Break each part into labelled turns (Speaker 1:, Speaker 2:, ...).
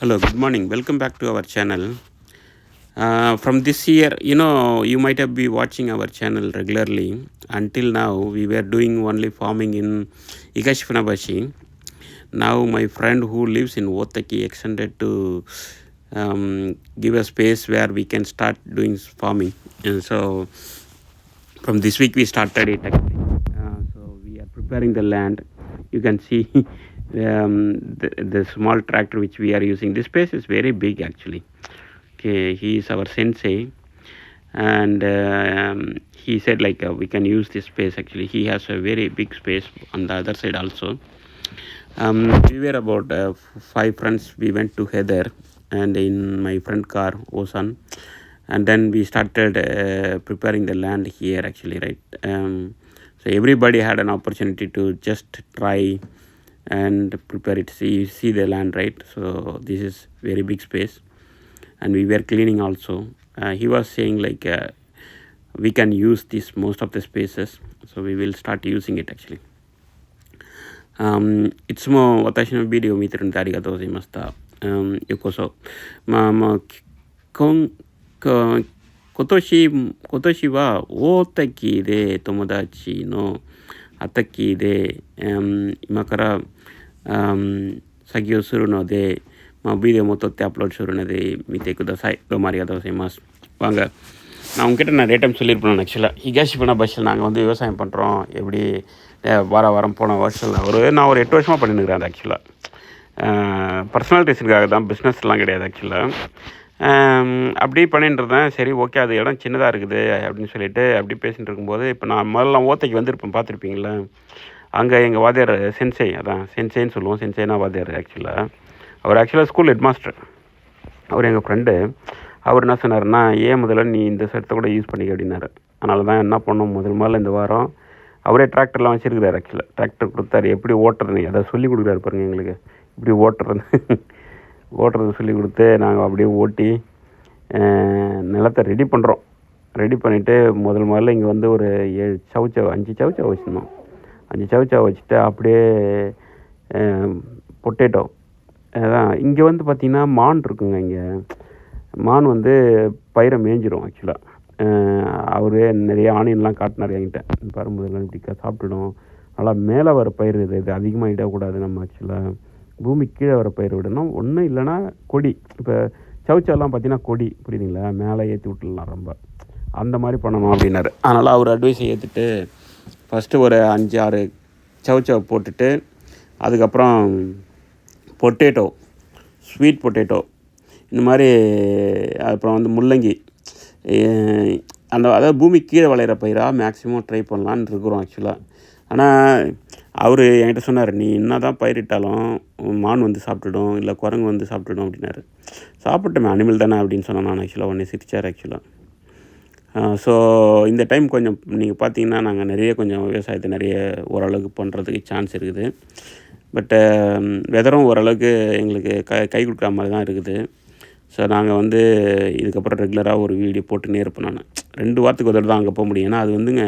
Speaker 1: Hello, good morning. Welcome back to our channel. Uh, from this year, you know, you might have been watching our channel regularly. Until now, we were doing only farming in Higashifanabashi. Now, my friend who lives in Otaki extended to um, give a space where we can start doing farming. And so, from this week, we started it. Uh, so, we are preparing the land. You can see um, the, the small tractor which we are using. This space is very big actually. Okay, he is our sensei, and um, he said like uh, we can use this space. Actually, he has a very big space on the other side also. Um, we were about uh, five friends. We went together, and in my friend car, Osan, and then we started uh, preparing the land here. Actually, right. Um, so everybody had an opportunity to just try and prepare it see see the land right so this is very big space and we were cleaning also uh, he was saying like uh, we can use this most of the spaces so we will start using it actually um, いつも私のビデオを見てるのでありがとうございました。Um, ようこそ。まあまあ、今今今年、今年は大滝で友達の畑で、um, 今から、 um, 作業するので、まあ、ビデオも撮ってアップロードするので見てください。どうもありがとうございます。வாங்க நான் உங்ககிட்ட நிறைய time சொல்லியிருப்பேன் ஆக்சுவலாக Higashi பண்ண பஸ்ஸில் நாங்கள் வந்து விவசாயம் பண்ணுறோம் எப்படி அஹ், வார வாரம் போன வருஷம் ஒரு நான் ஒரு எட்டு வருஷமாக பண்ணிருக்கிறேன் அது ஆக்சுவலாக பர்சனல் ரீசனுக்காக தான் பிஸ்னஸ்லாம் கிடையாது ஆக்சுவலாக அப்படி பண்ணிட்டு இருந்தேன் சரி ஓகே அது இடம் சின்னதாக இருக்குது அப்படின்னு சொல்லிட்டு அப்படி பேசிட்டு இருக்கும்போது இப்போ நான் முதல்ல ஓத்தைக்கு வந்திருப்பேன் பார்த்துருப்பீங்களா அங்கே எங்கள் வாத்தியார் சென்சை அதான் சென்சைன்னு சொல்லுவோம். சென்சைனா வாத்தியார் ஆக்சுவலாக அவர் ஆக்சுவலாக ஸ்கூல் ஹெட் மாஸ்டர் அவர் எங்கள் ஃப்ரெண்டு அவர் என்ன சொன்னார்னா ஏன் முதல்ல நீ இந்த சட்டத்தை கூட யூஸ் பண்ணிக்க? அப்படின்னாரு. அதனால தான் என்ன பண்ணோம்? முதல் முதல்ல இந்த வாரம் அவரே டிராக்டர்லாம் வச்சுருக்கிறார் ஆக்சுவலாக டிராக்டர் கொடுத்தாரு. எப்படி ஓட்டுறது அதை சொல்லி கொடுக்குறாரு பாருங்க எங்களுக்கு. இப்படி ஓட்டுறது. ஓட்டுறது சொல்லி கொடுத்து நாங்கள் அப்படியே ஓட்டி நிலத்தை ரெடி பண்ணுறோம் ரெடி பண்ணிவிட்டு முதல் முதல்ல இங்கே வந்து ஒரு ஏழு சவுச்சவ் அஞ்சு சவுச்சவ் வச்சுருந்தோம். அஞ்சு சவுச்சவ் வச்சுட்டு அப்படியே பொட்டேட்டோ. அதான் இங்கே வந்து பார்த்திங்கன்னா மான் இருக்குங்க இங்கே. மான் வந்து பயிரை மேய்ஞ்சிரும் ஆக்சுவலாக அவரே நிறைய ஆனியன்லாம் காட்டினார் என்கிட்ட. பரும்புதெல்லாம் இப்படி சாப்பிட்டுடும். நல்லா மேலே வர பயிர் இது இது அதிகமாக இடக்கூடாது நம்ம ஆக்சுவலாக பூமி கீழே வர பயிர் விடணும். ஒன்றும் இல்லைன்னா கொடி. இப்போ சவுச்சாலாம் பார்த்தீங்கன்னா கொடி புரியுதுங்களா? மேலே ஏற்றி விட்டுடலாம் ரொம்ப. அந்த மாதிரி பண்ணணும் அப்படின்னாரு. அதனால் அவர் அட்வைஸை ஏற்றுட்டு ஃபஸ்ட்டு ஒரு அஞ்சு ஆறு சவுச்சவை போட்டுட்டு அதுக்கப்புறம் பொட்டேட்டோ ஸ்வீட் பொட்டேட்டோ இந்த மாதிரி அப்புறம் வந்து முள்ளங்கி அந்த அதாவது பூமி கீழே விளையிற பயிராக மேக்ஸிமம் ட்ரை பண்ணலான்னு இருக்கிறோம் ஆக்சுவலாக ஆனால் அவர் என்கிட்ட சொன்னார் நீ என்ன தான் பயிரிட்டாலும் மான் வந்து சாப்பிட்டுடும் இல்லை குரங்கு வந்து சாப்பிட்டுடும் அப்படின்னாரு. சாப்பிட்டோமே அனிமல் தானே அப்படின்னு சொன்னேன் நான் ஆக்சுவலாக உடனே சிரிச்சார் ஆக்சுவலாக ஸோ இந்த டைம் கொஞ்சம் நீங்கள் பார்த்தீங்கன்னா நாங்கள் நிறைய கொஞ்சம் விவசாயத்தை நிறைய ஓரளவுக்கு பண்ணுறதுக்கு சான்ஸ் இருக்குது. பட்டு வெதரும் ஓரளவுக்கு எங்களுக்கு க கை கொடுக்குற மாதிரி தான் இருக்குது. ஸோ நாங்கள் வந்து இதுக்கப்புறம் ரெகுலராக ஒரு வீடியோ போட்டுன்னே இருப்பேன் நான். ரெண்டு வாரத்துக்கு ஒரு தடவை தான் அங்கே போக முடியும். ஏன்னா அது வந்துங்க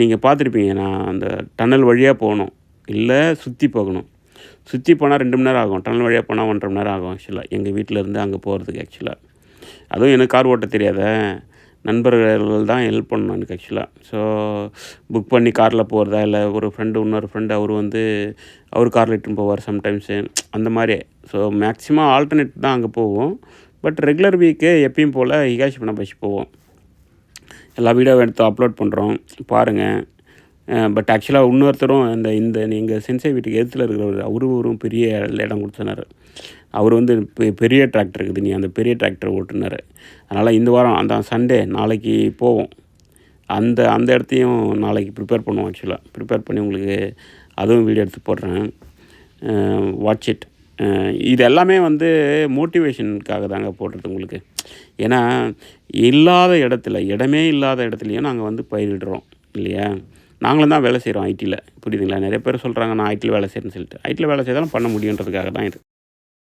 Speaker 1: நீங்கள் பார்த்துருப்பீங்க நான் அந்த டன்னல் வழியாக போகணும். இல்லை சுற்றி போகணும். சுற்றி போனால் ரெண்டு மணி நேரம் ஆகும். டன்னல் வழியாக போனால் ஒன்றரை மணி நேரம் ஆகும் ஆக்சுவலாக எங்கள் வீட்டில் இருந்து அங்கே போகிறதுக்கு ஆக்சுவலாக அதுவும் எனக்கு கார் ஓட்ட தெரியாத. நண்பர்கள் தான் ஹெல்ப் பண்ணணும் எனக்கு ஆக்சுவலாக ஸோ புக் பண்ணி காரில் போகிறதா இல்லை ஒரு ஃப்ரெண்டு இன்னொரு ஃப்ரெண்டு அவர் வந்து அவர் காரில் இட்டுன்னு போவார் சம்டைம்ஸு அந்த மாதிரி. ஸோ மேக்ஸிமம் ஆல்டர்னேட் தான் அங்கே போவோம். பட் ரெகுலர் வீக்கு எப்பயும் போல் ஹிகாஷி பண்ண பசி போவோம். எல்லா வீடியோவும் எடுத்து அப்லோட் பண்ணுறோம் பாருங்கள் பட் ஆக்சுவலாக இன்னொருத்தரும் இந்த இந்த நீங்கள் சென்சை வீட்டுக்கு எதிர்த்தில் இருக்கிறவர் அவரும் ஒரு பெரிய இடம் கொடுத்தனார் அவர் வந்து பெ- பெரிய டிராக்டர் இருக்குது. நீ அந்த பெரிய டிராக்டர் ஓட்டுனார். அதனால் இந்த வாரம் அந்த சண்டே நாளைக்கு போவோம். அந்த அந்த இடத்தையும் நாளைக்கு ப்ரிப்பேர் பண்ணுவோம் ஆக்சுவலாக ப்ரிப்பேர் பண்ணி உங்களுக்கு அதுவும் வீடியோ எடுத்து போடுறேன். வாட்ச் இட் இது எல்லாமே வந்து மோட்டிவேஷனுக்காக தாங்க போடுறது உங்களுக்கு. ஏன்னா இல்லாத இடத்துல இடமே இல்லாத இடத்துலையும் நாங்கள் வந்து பயிரிடுறோம் இல்லையா? நாங்களும் தான் வேலை செய்கிறோம் ஐடியில் புரியுதுங்களா? நிறைய பேர் சொல்கிறாங்க நான் ஐடியில் வேலை செய்கிறேன்னு சொல்லிட்டு. ஐடியில் வேலை செய்தாலும் பண்ண முடியுன்றதுக்காக தான் இது.